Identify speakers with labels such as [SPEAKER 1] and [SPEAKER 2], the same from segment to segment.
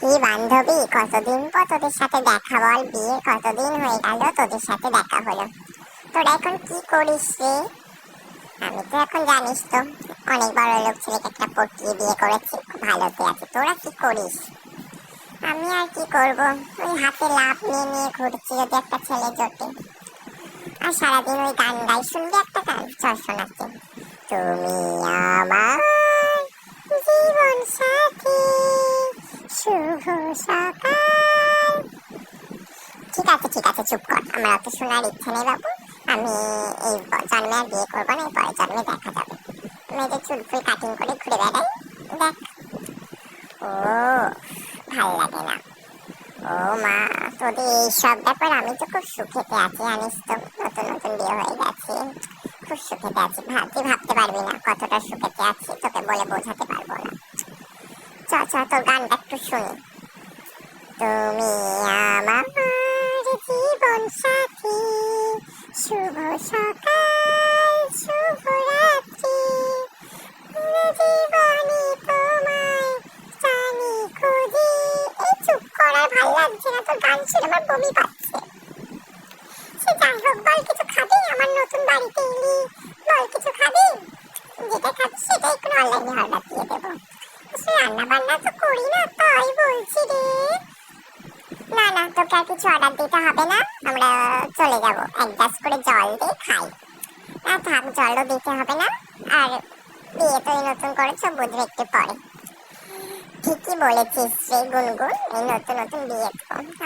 [SPEAKER 1] কি বান্ধবী, কতদিন পর তোদের সাথে দেখা বল, বিয়ে কতদিন হয়ে গেল, তোদের সাথে দেখা হলো। তোরা এখন কি করিস রে? আমি তো এখন জানিস তো, অনেক বড় লোক ছেলেকে একটা পটিয়ে বিয়ে করেছি, ভালোতে আছে, তোরা কি করিস? আমি আর কি করব? ওই হাতে লাভ নিয়ে নিয়ে ঘুরছি যদি একটা ছেলে জোটে। আর সারাদিন ওই গান গাই, শুনবি একটা গান? চল শোনাচ্ছি। তুমি আমার শুভ সকাল ঠিক আছে ঠিক আছে, চুপ কর। আমার অত শোনার ইচ্ছে নেই বাবু। আমি এই জন্মে আর বিয়ে করব না পরের জন্মে দেখা যাবে। মেয়েদের চুল ফুল কাটিং করে ঘুরে বেড়াই। দেখ। ও, ভালো লাগে না। ও মা, তোদের এইসব ব্যাপার আমি তো খুব সুখেতে আছি, জানিস তো। নতুন নতুন বিয়ে হয়ে গেছে। খুব সুখেতে আছি। ভাবতে ভাবতে পারবি না কতটা সুখেতে আছি, তোকে বলে বোঝাতে পারব না। চ তোর গানটা একটু শুনি। তুমি আমার জীবন সাথী, শুভ সকাল, শুভ রাত্রি। জীবনে তোমায় জানি খুঁজি। এই চুপ করার ভালো লাগছে না, তোর গান শুনে আমার বমি পাচ্ছে। সে যাই হোক, বল কিছু খাবি? আমার নতুন বাড়িতে এলি। বল কিছু খাবি? যেটা খাবি, সেটাই কোনো অনলাইনে অর্ডার দিয়ে দেবো। রান্না বান্না তো করি না, তাই বলছি রে। না না, তোকে আর কিছু অর্ডার দিতে হবে না। আমরা চলে যাব। করে জল দিয়ে খাই। না, থাক, জলও দিতে হবে না। আর বিয়ে তো এই নতুন করেছ, বুঝবে একটু পরে। ঠিকই বলেছিস রে গুনগুন, এই নতুন নতুন বিয়ে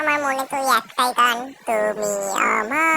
[SPEAKER 1] আমার মনে তো একটাই গান, তুমি আমার